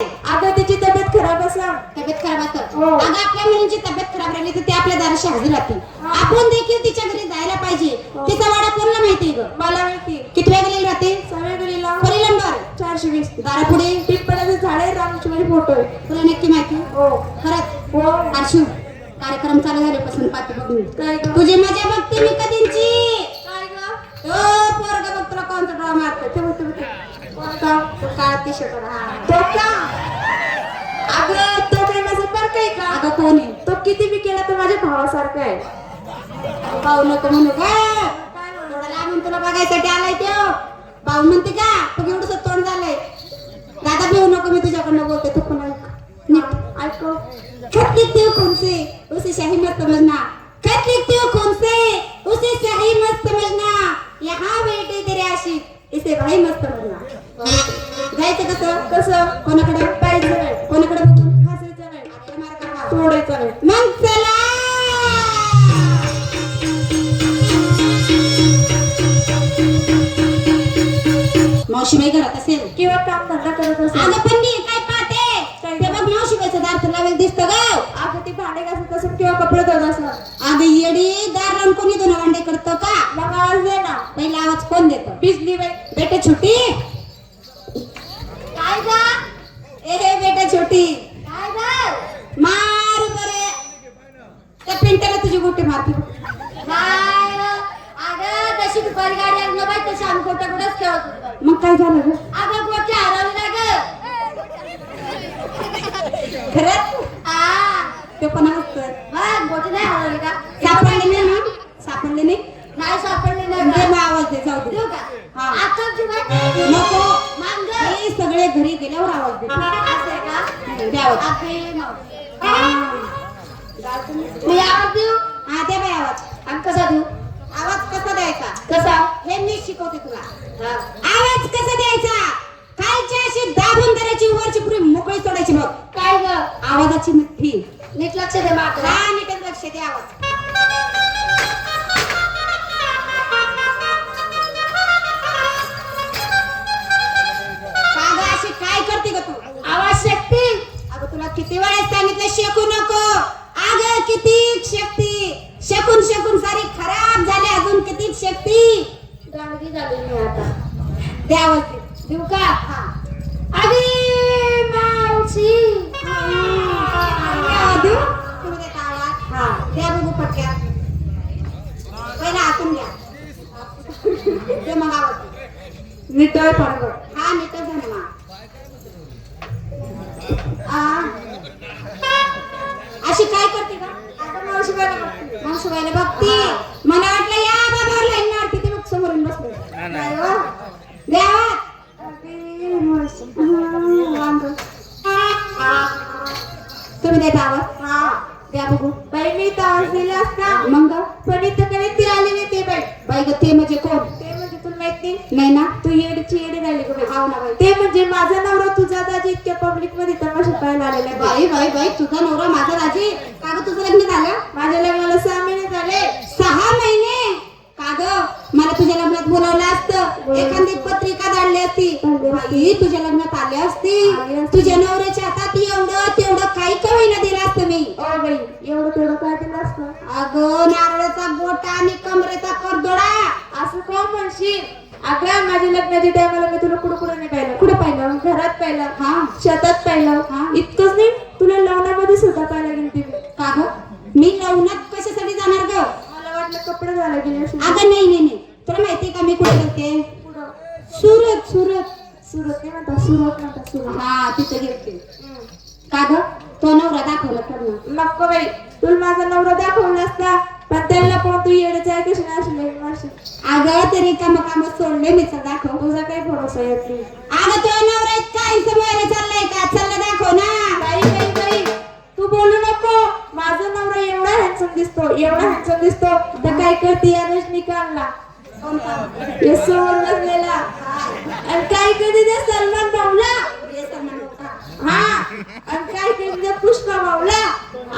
अगं तिची तब्येत खराब असा. तब्येत खराब असतात हो. अगं आपल्या मुलींची तब्येत खराब राहिली तर ते आपल्या दाराशी हजर राहतील. आपण देखील तिच्या घरी जायला पाहिजे. हो. तिचा वाडा कोणाला माहितीये ग? मला माहिती. किती वेळ गेलेली राहते? सगळ्या गलीला. खरी नंबर? चारशे वीस. दारापुढे पिंपळाचे झाड आहे रामचुमारी फोटो आहे तुला नक्की माहिती? हो. खरंच? हो. आरशू कार्यक्रम चालू झाल्यापासून पाठी बघून काय ग? तुझी मजा बघते मी कधीची? काय ग? पोरगा बघ तुला कोणता ड्रॉ मारतो ते होते होते कोणता? तो काळा टी शर्ट तो का? अगं तो काही माझा फरक आहे का? अगं कोण तो किती बी केला तर माझ्या भावासारखा आहे. पाहू नको म्हणू. का थोडा लांबून तुला बघायसाठी आलाय तो. पाहू म्हणते का तू एवढंच तोंड झालंय. दादा भिवू नको मी तुझ्याकडनं बोलते. तू पण ऐक. नीट ऐको खत लिखते हो कौन से उसे सही मत समझना खत लिखते हो कौन से उसे सही मत समझना यहाँ बैठे तेरे आशिक इसे भाई मत समझना कसं कोणाकडे पाहिजे नाही कोणाकडे बघून हसायचं नाही आपल्या. सोडायचं नाही. मग चला! मावशीबाई घरात असेल. किंवा काम धंदा करत असेल. अगं पण मी काय पाहते? ते बघ मावशीबाईचं दार तुला वेळ दिसतं ग. अगं ती भांडे घासत असेल किंवा कपडे धुत असेल. अगं येडी दार लावून कोणी दोन भांडे करतो का? मग आवाज दे ना. पहिला आवाज कोण देतो? बिजली बाई. बेटा छोटी काय ग मार बरे. त्या पिंट्याला तुझी गोटी मारती. अगं तशी दुपारी गाडी आणलं बाई तशी आम्ही खोटं कुठंच खेळत होतो. मग काय झालं ग? अगं गोटी हरवली ना ग. खरंच आ ते पण असतं बघ गोटी नाही हरवली का? सापडली नाही ना? सापडली नाही? नाही सापडली आवाज दे जाऊ दे. हा. नको. हे सगळे घरी गेल्यावर आवाज दे हं, दे आवाज मी आवाज देऊ? हा दे बाई आवाज. आणि कसा देऊ? आवाज कसा द्यायचा? कसा? हे मी शिकवते तुला. आवाज कसा द्यायचा? खालची अशी दाबून धरायची वरची पुरी मोकळी सोडायची मग काय ग? आवाजाची मिठी नीट लक्ष दे हा नीट लक्ष दे आवाज. देऊ का? हा. अगे मावशी. देऊ तुम्ही देता आवाज हा. द्या बघू पटक्यात पहिला हातून घ्या. ते मग आवाज दे. नितळ फडकट हा मा आ. अशी काय करते का आता मावशी बायला शिवायला बघती मला वाटलं या बाबावर लाईन मारते ते मग समोरून बसले नाही हो. द्या अगे मावशी. तुम्ही देता आवाज हा. द्या बघू. बाई मी तर आवाज दिला असता. मग? पण इथं कधी ती आली नाही ते बाई. बाई ग ते म्हणजे कोण? ते म्हणजे तुला माहीत नाही. नाही ना? तू येडची येडी राहिली का बाई हाव ना बाई. ते म्हणजे माझा नवरा तुझा दाजी इतक्या पब्लिकमध्ये तमाशा पाहायला आलेला आहे. बाई बाई बाई बाई तुझा नवरा माझा राजी का ग तुझं लग्न झालं? माझ्या लग्नाला सहा महिने झाले. सहा महिने? का ग? मला तुझ्या लग्नात बोलावलं असतं. एखादी पत्रिका धाडली असती. बाई तुझ्या लग्नात आले असती. आली असती. तुझ्या नवऱ्याच्या हातात एवढं तेवढं काही का होईना दिलं असतं मी ओ बाई एवढं तेवढं काय दिलं असतं अगं नारळाचा गोटा आणि कमरेचा करदोडा असं का म्हणशील? अगं माझ्या लग्नाच्या टायमाला मी तुला कुठं कुठं नाही पाहिलं. कुठं पाहिलं? घरात पाहिलं. हा. शेतात पाहिलं. हा. इतकंच नाही तुला लग्नामध्ये सुद्धा पाहायला गेली ती का ग? मी लग्नात कशासाठी जाणार ग? मला वाटलं कपडे घाला गेली अगं नाही नाही नाही. तुला माहिती का मी कुठे कुठं? सुरत सुरत. सुरत नाही म्हणता सुरत म्हणता सुरत. हा तिथे गेलते का ग? तो नवरा दाखवला करणं नको बाई. तुला माझा नवरा दाखवला असता पण त्यांना पण तू येण्याचं आहे कशी मावशी अगं तरी काम काम सोडले मी चल दाखव. तुझा काही भरोसा येत नाही अगं तो नवरा इतका इंसमवायला चाललाय का? चल ना दाखव ना. बाई बाई बाई. तू बोलू नको. माझा नवरा एवढा हँडसम दिसतो एवढा हँडसम दिसतो तर काय करते या रजनीकांतला? हे समोर नसलेला आणि काय करते त्या सलमान भाऊला हा आणि काय करते त्या पुष्पा भाऊला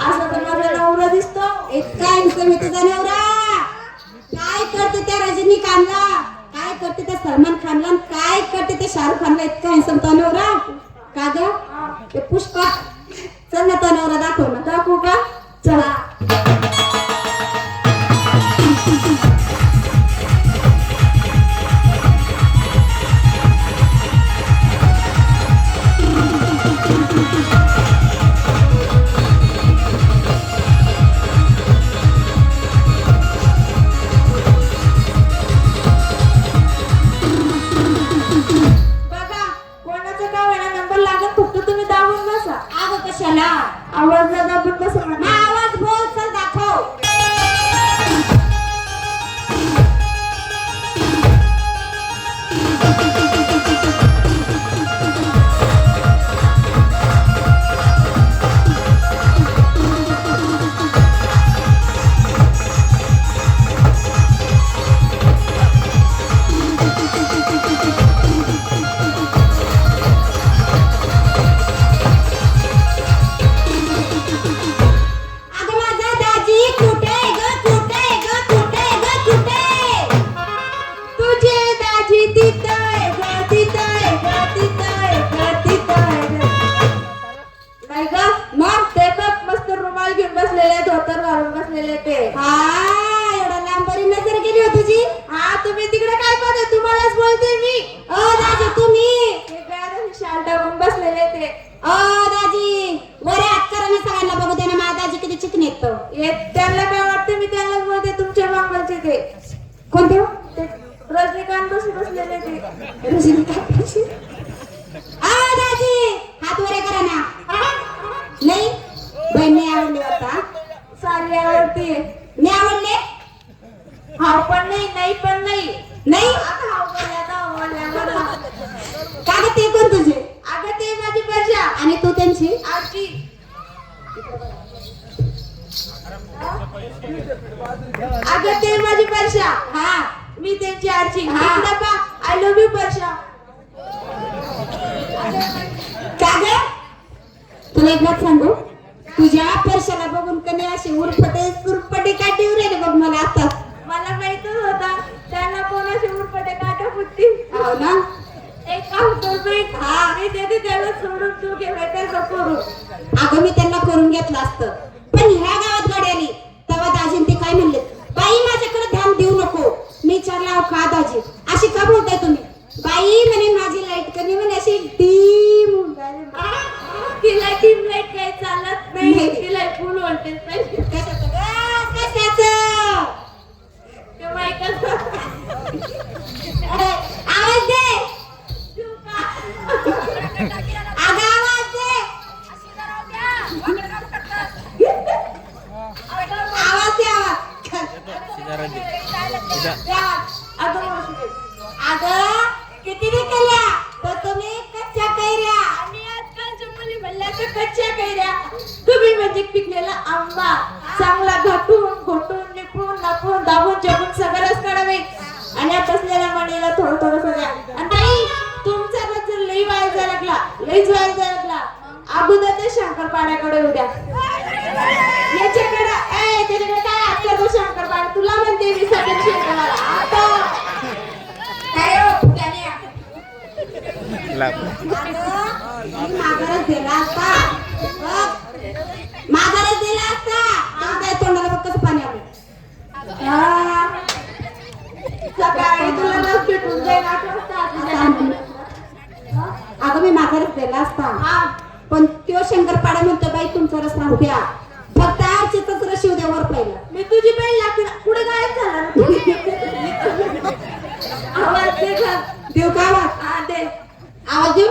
असं तर माझा नवरा दिसतो लागेल इंसम तुझा नवरा. काय करते त्या रजनीकांतला काय करते त्या सलमान खानला? आणि काय करते त्या शाहरुख खानला? इतका हॅन्सम तो नवरा. का ग? ते पुष्पा. चल ना तो नवरा दाखव ना. दाखवू का? चला. आवाज दाबून घेऊन धोतर घालून बसलेले ते. हा एवढा लांबरी नजर गेली हो तुझी? हा तुम्ही तिकडे काय पाहते तुम्हालाच बोलते मी. अ दाजी तुम्ही? शाल टाकून बसलेले ते. अ दाजी वर हात करा सगळ्यांना बघू दे ना माझा दाजी किती चिकन येतो त्यांना काय वाटतं? मी त्यांना बोलते तुमच्या मागचे ते. कोणते हो? रजनीकांत बसून बसलेले ते. रजनीकांत आ दाजी हात वरे करा ना. नाही? बहिणी आवडली होता सारी आवडती. मी आवडले हाव पण नाही नाही पण नाही. नाही आता हाव बोलले आता हाव बोलले आता. का ग ते कोण तुझे? अगं ते माझी प्रजा. आणि तू त्यांची? आजी. अगं ते माझी वर्षा हा मी त्यांची आजी. हा. आय लव्ह यू वर्षा का ग? तुला एक बात सांगू तुझ्या परशाला बघून कधी अशी उरफटे सुरपटे काठी उरेल बघ मला आता. मला माहितच होता. त्यांना कोणाशी उरपटे काटा फुटती? हो ना. एक काम करतो एक हा. मी देते त्याला सोडून तू घेवाय त्याचं करू. अगं मी त्यांना करून घेतलं असतं. पण ह्या गावात गाडी आली तेव्हा दाजीन ते काय म्हणले? बाई माझ्याकडे ध्यान देऊ नको. मी विचारला "अहो, का दाजी? अशी का बोलताय तुम्ही? बाई म्हणे माझी लाइट कमी. म्हणे अशी राहिली. तिला टीम लाइट काही चालत नाही. नाही. तिला फुल व्होल्टेज पाहिजे कशाचं? ग? कशाचं? ते माहिती अरे, आवाज दे. कच्च्या कैऱ्या. म्हणजे पिकलेला आंबा चांगला घाटून घोटून निपून नापून दाबून जपून सगळं रस काढावे. आणि बसलेल्या मणीला थोडं थोडं सगळ्या आणि ताई तुमचा जर लई व्हायचा लागला. लईच व्हायचा लागला. अगोदर ते शंकरपाड्याकडे उद्या. याच्याकडे ए त्याच्याकडे काय हात करतो शंकरपाडा? तुला म्हणते मी सगळं शंकरपाडा. आता. काय हो माघारच दिला असता बघ, माघारच दिला असता तुमच्या तोंडाला बघ कसं पाणी आलं हा. सकाळी तुला भेटून जाईल. अगं मी माघारच दिला असता. पण तो शंकरपाडा म्हणतो बाई तुमचा रस राहू द्या फक्त आरचीतच रस येऊ द्या वर पहिला. मी तुझी बहीण लागते पुढे गायब झाला ना? तू. आवाज दे का आवाज देऊ?